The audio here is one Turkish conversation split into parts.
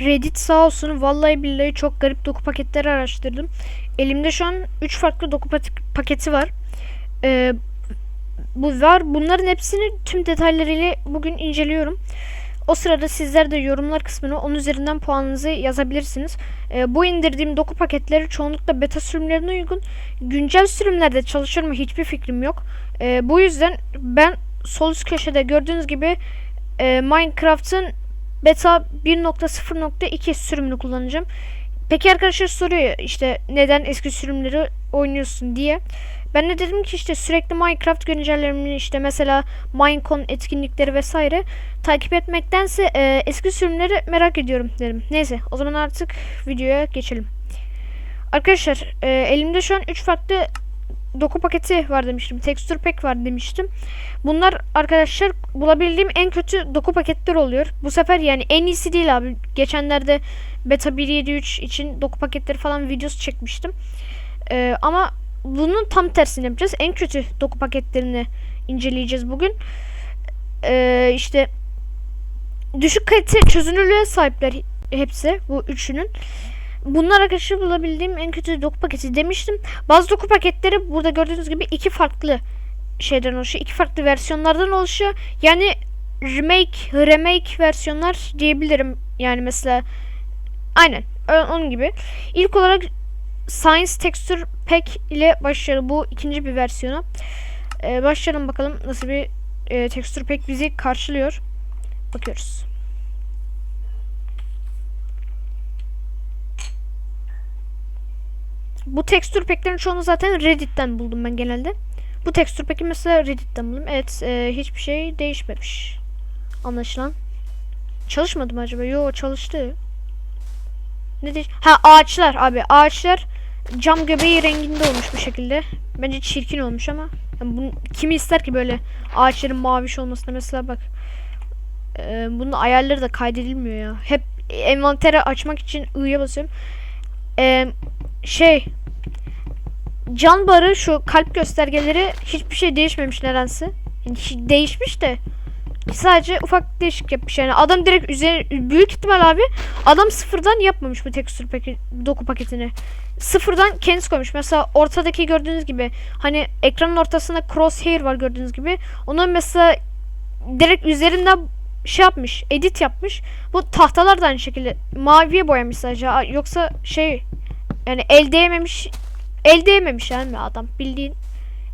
Reddit sağ olsun vallahi billahi çok garip doku paketleri araştırdım. Elimde şu an 3 farklı doku paketi var. Ee, bu var. Bunların hepsini tüm detaylarıyla bugün inceliyorum. O sırada sizler de yorumlar kısmına onun üzerinden puanınızı yazabilirsiniz. Ee, bu indirdiğim doku paketleri çoğunlukla beta sürümlerine uygun. Güncel sürümlerde çalışır mı hiçbir fikrim yok. Ee, bu yüzden ben sol üst köşede gördüğünüz gibi e, Minecraft'ın beta 1.0.2 sürümünü kullanacağım. Peki arkadaşlar soruyor işte neden eski sürümleri oynuyorsun diye. Ben de dedim ki işte sürekli Minecraft güncellemelerini işte mesela Minecon etkinlikleri vesaire takip etmektense e, eski sürümleri merak ediyorum dedim. Neyse o zaman artık videoya geçelim. Arkadaşlar e, elimde şu an 3 farklı doku paketi var demiştim. Texture pack var demiştim. Bunlar arkadaşlar bulabildiğim en kötü doku paketler oluyor. Bu sefer yani en iyisi değil abi. Geçenlerde beta 1.7.3 için doku paketleri falan videosu çekmiştim. E, ama bunun tam tersini yapacağız. En kötü doku paketlerini inceleyeceğiz bugün. Ee, işte düşük kalite çözünürlüğe sahipler hepsi bu üçünün. Bunlar arkadaşlar bulabildiğim en kötü doku paketi demiştim. Bazı doku paketleri burada gördüğünüz gibi iki farklı şeyden oluşuyor. iki farklı versiyonlardan oluşuyor. Yani remake, remake versiyonlar diyebilirim. Yani mesela aynen onun gibi. İlk olarak Science Texture Pack ile başlayalım. Bu ikinci bir versiyonu. Ee, başlayalım bakalım nasıl bir e, Texture Pack bizi karşılıyor. Bakıyoruz. Bu texture pack'lerin çoğunu zaten Reddit'ten buldum ben genelde. Bu texture pack'i mesela Reddit'ten buldum. Evet, e, hiçbir şey değişmemiş. Anlaşılan. Çalışmadı mı acaba? Yo çalıştı. Ne değiş? Ha ağaçlar abi. Ağaçlar cam göbeği renginde olmuş bu şekilde. Bence çirkin olmuş ama. Yani bunu, kimi ister ki böyle ağaçların maviş olmasına mesela bak. Ee, bunun ayarları da kaydedilmiyor ya. Hep envanteri açmak için I'ya basıyorum. Ee, şey can barı şu kalp göstergeleri hiçbir şey değişmemiş nedense. Yani değişmiş de. Sadece ufak değişik yapmış yani. Adam direkt üzerine büyük ihtimal abi adam sıfırdan yapmamış bu tekstür peki doku paketini. Sıfırdan kendisi koymuş. Mesela ortadaki gördüğünüz gibi hani ekranın ortasında crosshair var gördüğünüz gibi. Onun mesela direkt üzerinden şey yapmış edit yapmış. Bu tahtalar da aynı şekilde. Maviye boyamış sadece. Yoksa şey yani el değmemiş el değmemiş yani adam bildiğin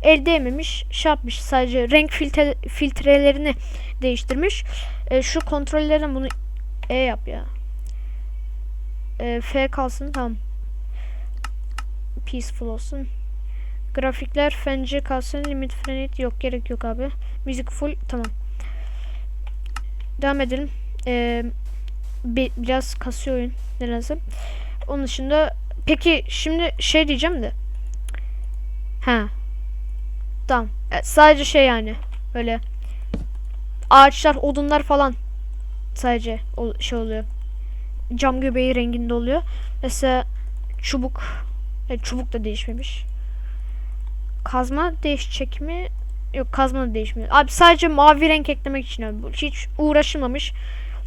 el değmemiş şey yapmış sadece renk filtre, filtrelerini değiştirmiş. E, şu kontrollerden bunu E yap ya. E, F kalsın tamam. Peaceful olsun. Grafikler fence kalsın. Limit frenit yok gerek yok abi. Müzik full tamam. Devam edelim. E, bi- biraz kasıyor oyun nedense. Onun dışında peki şimdi şey diyeceğim de. Ha. Tamam. E, sadece şey yani. Böyle ağaçlar, odunlar falan sadece şey oluyor. Cam göbeği renginde oluyor. Mesela çubuk evet, çubuk da değişmemiş. Kazma değişecek mi? Yok kazma da değişmiyor. Abi sadece mavi renk eklemek için abi. Hiç uğraşılmamış.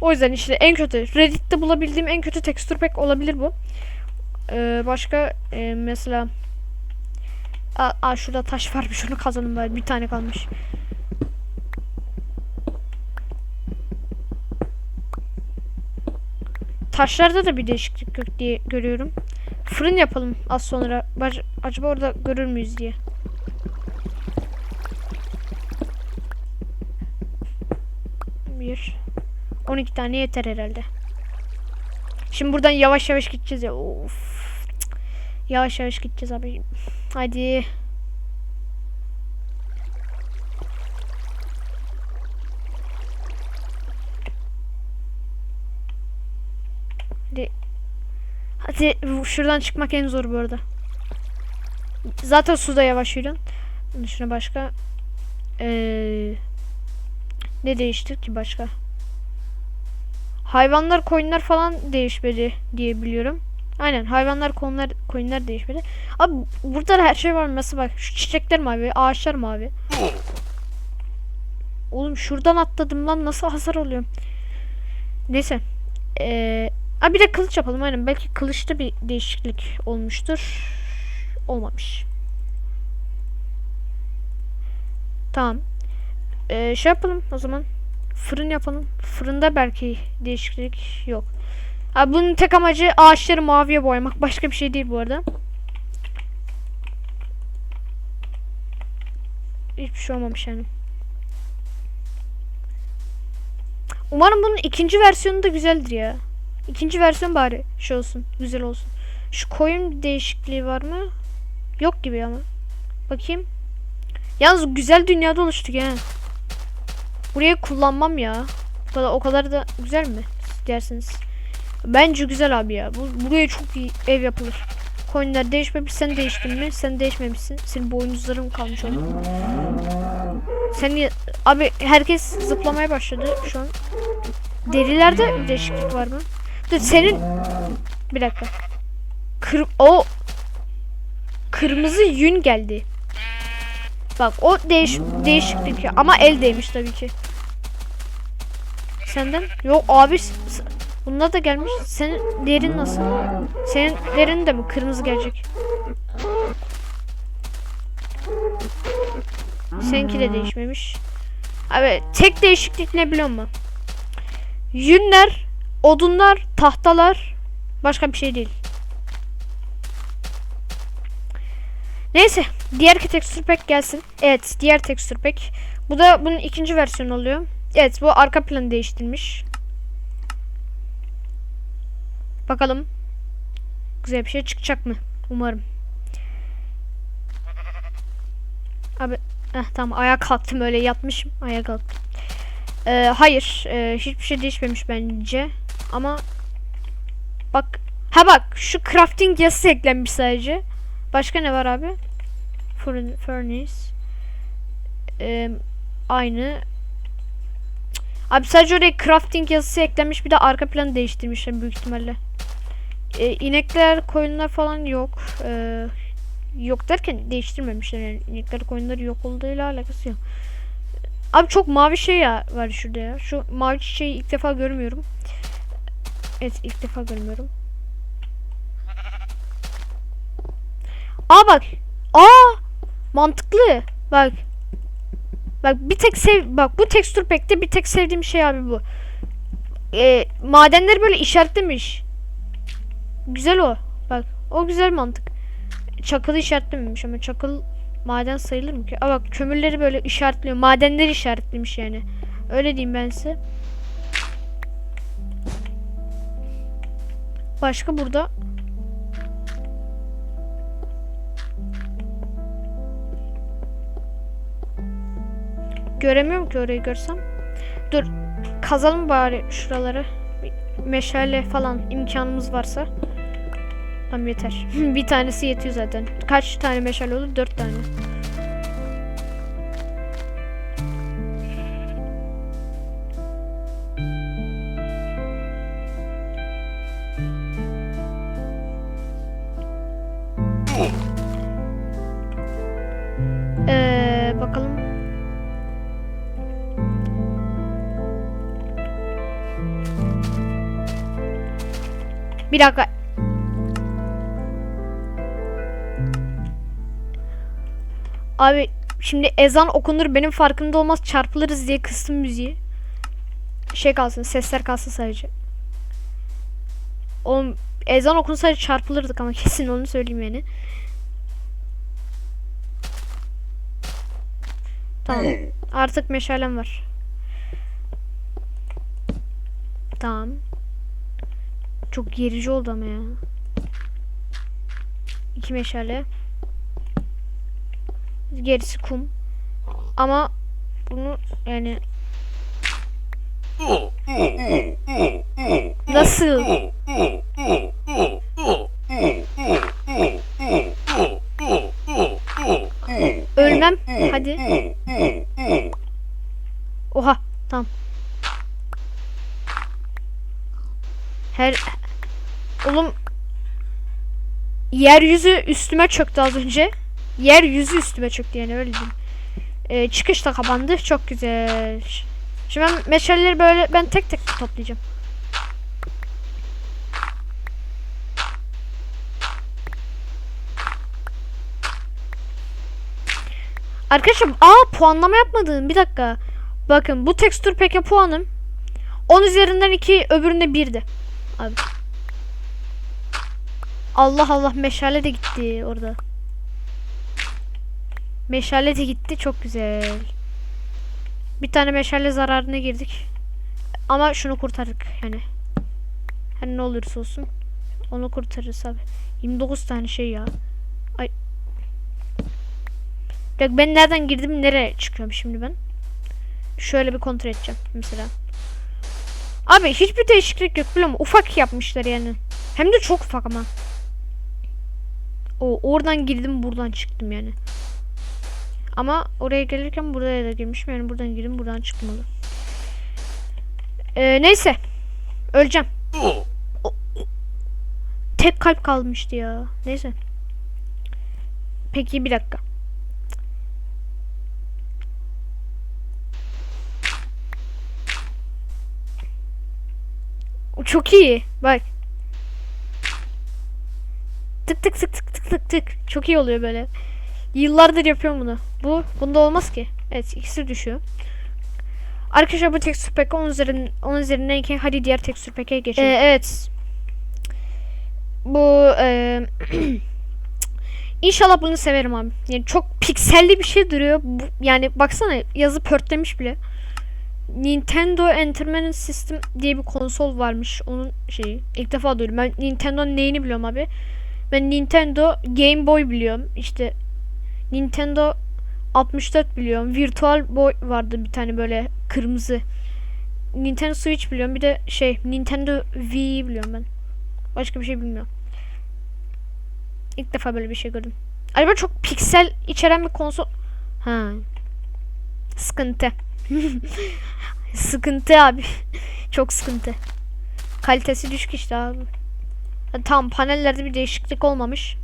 O yüzden işte en kötü Reddit'te bulabildiğim en kötü texture pack olabilir bu. Ee, başka e, mesela Aa, aa, şurada taş varmış onu kazanım bari bir tane kalmış. Taşlarda da bir değişiklik yok diye görüyorum. Fırın yapalım az sonra. Acaba orada görür müyüz diye. Bir. 12 tane yeter herhalde. Şimdi buradan yavaş yavaş gideceğiz ya. Of. Yavaş yavaş gideceğiz abi. Hadi. Hadi. Hadi şuradan çıkmak en zor bu arada. Zaten suda yavaş. Bunun dışında başka Ee, ne değişti ki başka? Hayvanlar, koyunlar falan değişmedi diye biliyorum. Aynen hayvanlar, koyunlar, koyunlar değişmedi. Abi burada da her şey var mesela bak şu çiçekler mavi, ağaçlar mavi. Oğlum şuradan atladım lan nasıl hasar oluyor? Neyse. Ee, bir de kılıç yapalım aynen. Belki kılıçta bir değişiklik olmuştur. Olmamış. Tamam. Ee, şey yapalım o zaman. Fırın yapalım. Fırında belki değişiklik yok. Ha, bunun tek amacı ağaçları maviye boyamak. Başka bir şey değil bu arada. Hiçbir şey olmamış yani. Umarım bunun ikinci versiyonu da güzeldir ya. İkinci versiyon bari şey olsun. Güzel olsun. Şu koyun değişikliği var mı? Yok gibi ama. Bakayım. Yalnız güzel dünyada oluştuk ya. Burayı kullanmam ya. O kadar, o kadar da güzel mi dersiniz? Bence güzel abi ya. Bu, buraya çok iyi ev yapılır. Coinler değişmemiş. Sen değiştin mi? Sen değişmemişsin. Senin boynuzların kalmış öyle. Sen niye- abi herkes zıplamaya başladı şu an. Derilerde bir değişiklik var mı? Dur senin bir dakika. Kır o kırmızı yün geldi. Bak o değiş değişiklik ya. ama el değmiş tabii ki. Senden? Yok abi bunlar da gelmiş. Senin derin nasıl? Senin derin de mi kırmızı gelecek? Seninki de değişmemiş. Abi tek değişiklik ne biliyor musun? Yünler, odunlar, tahtalar başka bir şey değil. Neyse, diğer texture pack gelsin. Evet, diğer texture pack. Bu da bunun ikinci versiyonu oluyor. Evet, bu arka planı değiştirmiş. Bakalım. Güzel bir şey çıkacak mı? Umarım. Abi, eh, tamam ayağa kalktım öyle yatmışım. Ayağa kalktım. Ee, hayır, e, hiçbir şey değişmemiş bence. Ama bak, ha bak şu crafting yazısı eklenmiş sadece. Başka ne var abi? Furn- Furnace. Ee, aynı. Abi sadece oraya crafting yazısı eklenmiş bir de arka planı değiştirmişler büyük ihtimalle. Ee, inekler, koyunlar falan yok. Ee, yok derken değiştirmemişler yani. İnekler, koyunlar yok olduğuyla alakası yok. Abi çok mavi şey ya var şurada ya. Şu mavi çiçeği ilk defa görmüyorum. Evet ilk defa görmüyorum. Aa bak. Aa mantıklı. Bak. Bak bir tek sev bak bu tekstür pekte bir tek sevdiğim şey abi bu. Ee, madenleri böyle işaretlemiş. Güzel o. Bak o güzel mantık. Çakılı işaretlememiş ama çakıl maden sayılır mı ki? Aa bak kömürleri böyle işaretliyor. Madenleri işaretlemiş yani. Öyle diyeyim ben size. Başka burada Göremiyorum ki orayı görsem. Dur. Kazalım bari şuraları. Meşale falan imkanımız varsa. Tamam yeter. bir tanesi yetiyor zaten. Kaç tane meşale olur? Dört tane. Ee, bakalım. Bir dakika. Abi şimdi ezan okunur benim farkında olmaz çarpılırız diye kıstım müziği. Şey kalsın sesler kalsın sadece. O ezan okunsaydı çarpılırdık ama kesin onu söyleyeyim yani. Tamam. Artık meşalem var. Tamam. Çok gerici oldu ama ya. İki meşale. Gerisi kum. Ama bunu yani nasıl? Ölmem. Hadi. Oha. Tamam. Her Oğlum yeryüzü üstüme çöktü az önce. Yer yüzü üstüme çöktü yani öyle diyeyim. Ee, çıkış da kapandı. Çok güzel. Şimdi ben meşaleleri böyle ben tek tek toplayacağım. Arkadaşlar aa puanlama yapmadın. Bir dakika. Bakın bu tekstür peke puanım 10 üzerinden 2 öbüründe 1'di. Abi. Allah Allah meşale de gitti orada. Meşale de gitti çok güzel. Bir tane meşale zararına girdik. Ama şunu kurtardık yani. Her ne olursa olsun. Onu kurtarırız abi. 29 tane şey ya. Ay. Bak ben nereden girdim nereye çıkıyorum şimdi ben. Şöyle bir kontrol edeceğim mesela. Abi hiçbir değişiklik yok biliyor musun? Ufak yapmışlar yani. Hem de çok ufak ama. O oradan girdim buradan çıktım yani. Ama oraya gelirken buraya da girmişim. Yani buradan girdim buradan oğlum. Ee, neyse. Öleceğim. Tek kalp kalmıştı ya. Neyse. Peki bir dakika. Çok iyi. Bak. Tık tık tık tık tık tık tık. Çok iyi oluyor böyle. Yıllardır yapıyorum bunu. Bu bunda olmaz ki. Evet ikisi düşüyor. Arkadaşlar bu tekstür pack'e 10 üzerinden 10 üzerinden iken hadi diğer tekstür pack'e geçelim. Ee, evet. Bu e, İnşallah bunu severim abi. Yani çok pikselli bir şey duruyor. Bu, yani baksana yazı pörtlemiş bile. Nintendo Entertainment System diye bir konsol varmış. Onun şeyi. İlk defa duydum. Ben Nintendo'nun neyini biliyorum abi. Ben Nintendo Game Boy biliyorum. İşte Nintendo 64 biliyorum. Virtual Boy vardı bir tane böyle kırmızı. Nintendo Switch biliyorum. Bir de şey Nintendo Wii biliyorum ben. Başka bir şey bilmiyorum. İlk defa böyle bir şey gördüm. Acaba çok piksel içeren bir konsol. Ha. Sıkıntı. sıkıntı abi. çok sıkıntı. Kalitesi düşük işte abi. Tamam panellerde bir değişiklik olmamış.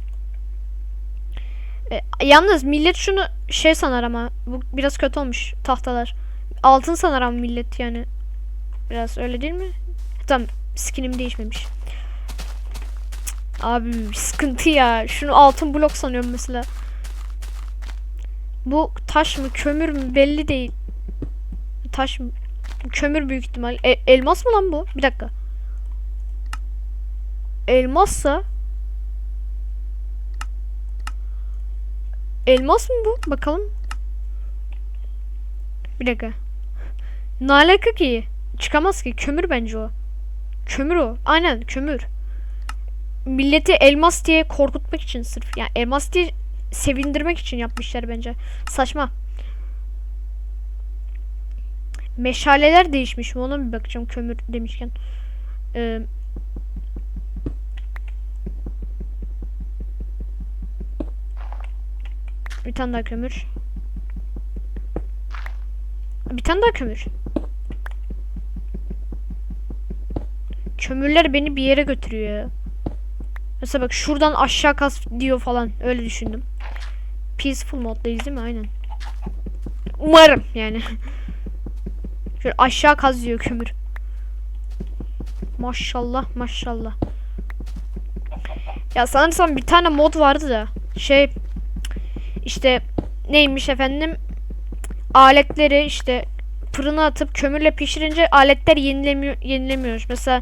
E, yalnız millet şunu şey sanar ama bu biraz kötü olmuş tahtalar. Altın sanar ama millet yani. Biraz öyle değil mi? Tamam skinim değişmemiş. Abi sıkıntı ya. Şunu altın blok sanıyorum mesela. Bu taş mı kömür mü belli değil. Taş mı? Kömür büyük ihtimal. E- elmas mı lan bu? Bir dakika. Elmassa Elmas mı bu? Bakalım. Bir dakika. Ne alaka ki? Çıkamaz ki. Kömür bence o. Kömür o. Aynen kömür. Milleti elmas diye korkutmak için sırf. Yani elmas diye sevindirmek için yapmışlar bence. Saçma. Meşaleler değişmiş mi? Ona bir bakacağım kömür demişken. Ee, bir tane daha kömür. Bir tane daha kömür. Kömürler beni bir yere götürüyor. Mesela bak şuradan aşağı kaz diyor falan. Öyle düşündüm. Peaceful moddayız değil mi? Aynen. Umarım yani. Şöyle aşağı kaz diyor kömür. Maşallah maşallah. Ya sanırsam bir tane mod vardı da. Şey işte neymiş efendim aletleri işte fırına atıp kömürle pişirince aletler yenilemiyor yenilemiyormuş. Mesela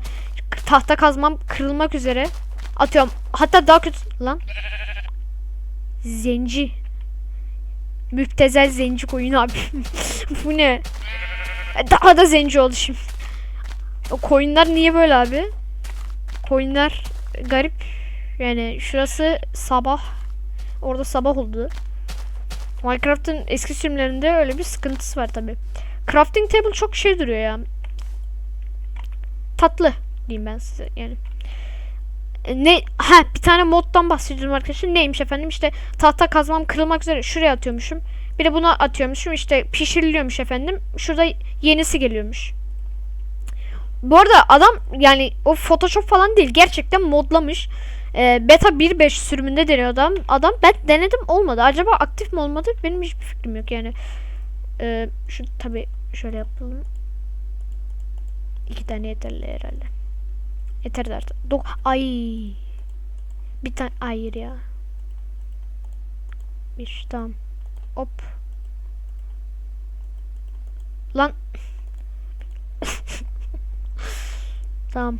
tahta kazmam kırılmak üzere. Atıyorum. Hatta daha kötü lan. Zenci. Müptezel zenci koyun abi. Bu ne? Daha da zenci oldu şimdi. O koyunlar niye böyle abi? Koyunlar garip. Yani şurası sabah. Orada sabah oldu. Minecraft'ın eski sürümlerinde öyle bir sıkıntısı var tabi. Crafting table çok şey duruyor ya. Tatlı diyeyim ben size yani. E, Ne ha bir tane moddan bahsediyorum arkadaşlar. Neymiş efendim? İşte tahta kazmam kırılmak üzere şuraya atıyormuşum. Bir de buna atıyormuşum. İşte pişiriliyormuş efendim. Şurada yenisi geliyormuş. Bu arada adam yani o Photoshop falan değil. Gerçekten modlamış. Ee, beta 1.5 sürümünde deniyor adam. Adam ben denedim olmadı. Acaba aktif mi olmadı? Benim hiçbir fikrim yok yani. Ee, şu tabi şöyle yapalım. İki tane yeterli herhalde. Yeter artık. Dok Ay. Bir tane hayır ya. Bir tamam. Hop. Lan. tamam.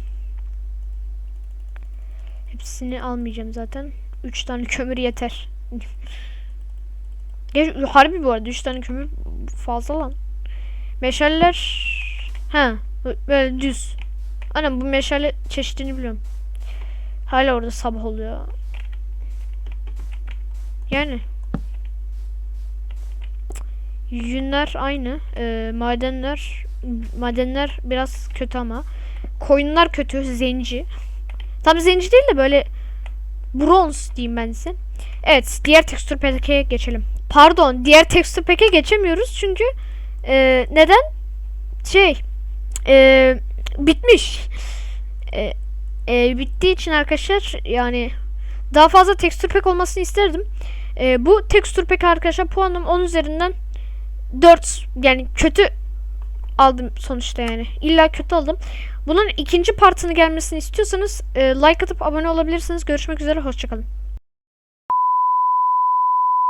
Hepsini almayacağım zaten. 3 tane kömür yeter. Geç, harbi bu arada 3 tane kömür fazla lan. Meşaleler ha böyle düz. Anam bu meşale çeşidini biliyorum. Hala orada sabah oluyor. Yani Yünler aynı. Ee, madenler madenler biraz kötü ama. Koyunlar kötü. Zenci. Tam zenci değil de böyle bronz diyeyim ben size. Evet. Diğer tekstür pack'e geçelim. Pardon. Diğer tekstür pack'e geçemiyoruz. Çünkü e, neden? Şey e, bitmiş. E, e, bittiği için arkadaşlar yani daha fazla tekstür pack olmasını isterdim. E, bu tekstür pack arkadaşlar puanım 10 üzerinden 4 yani kötü aldım sonuçta yani. İlla kötü aldım. Bunun ikinci partını gelmesini istiyorsanız e, like atıp abone olabilirsiniz. Görüşmek üzere. Hoşçakalın.